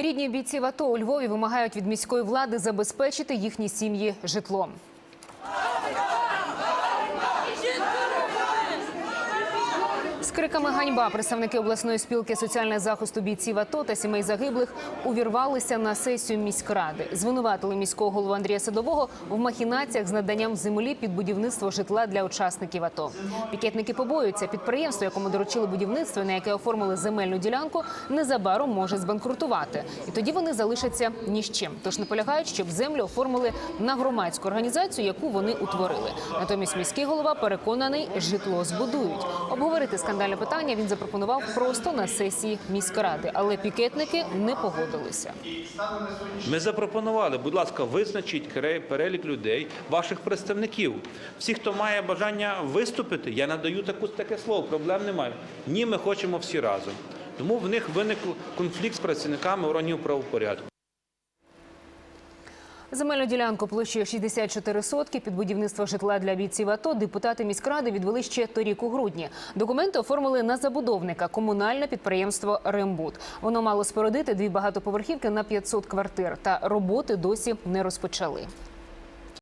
Рідні бійців АТО у Львові вимагають від міської влади забезпечити їхні сім'ї житлом. З криками ганьба представники обласної спілки соціального захисту бійців АТО та сімей загиблих увірвалися на сесію міськради. Звинуватили міського голову Андрія Садового в махінаціях з наданням землі під будівництво житла для учасників АТО. Пікетники побоюються, підприємство, якому доручили будівництво, на яке оформили земельну ділянку, незабаром може збанкрутувати. І тоді вони залишаться ні з чим. Тож наполягають, щоб землю оформили на громадську організацію, яку вони утворили. Натомість міський голова переконаний, житло збудують. Обговорити скандальне питання він запропонував просто на сесії міськради, але пікетники не погодилися. Ми запропонували, будь ласка, визначіть перелік людей, ваших представників. Всі, хто має бажання виступити, я надаю таку, таке слово, проблем немає. Ні, ми хочемо всі разом. Тому в них виник конфлікт з працівниками органів правопорядку. Земельну ділянку площею 64 сотки під будівництво житла для бійців АТО депутати міськради відвели ще торік у грудні. Документи оформили на забудовника комунальне підприємство Рембут. Воно мало спорудити дві багатоповерхівки на 500 квартир, та роботи досі не розпочали.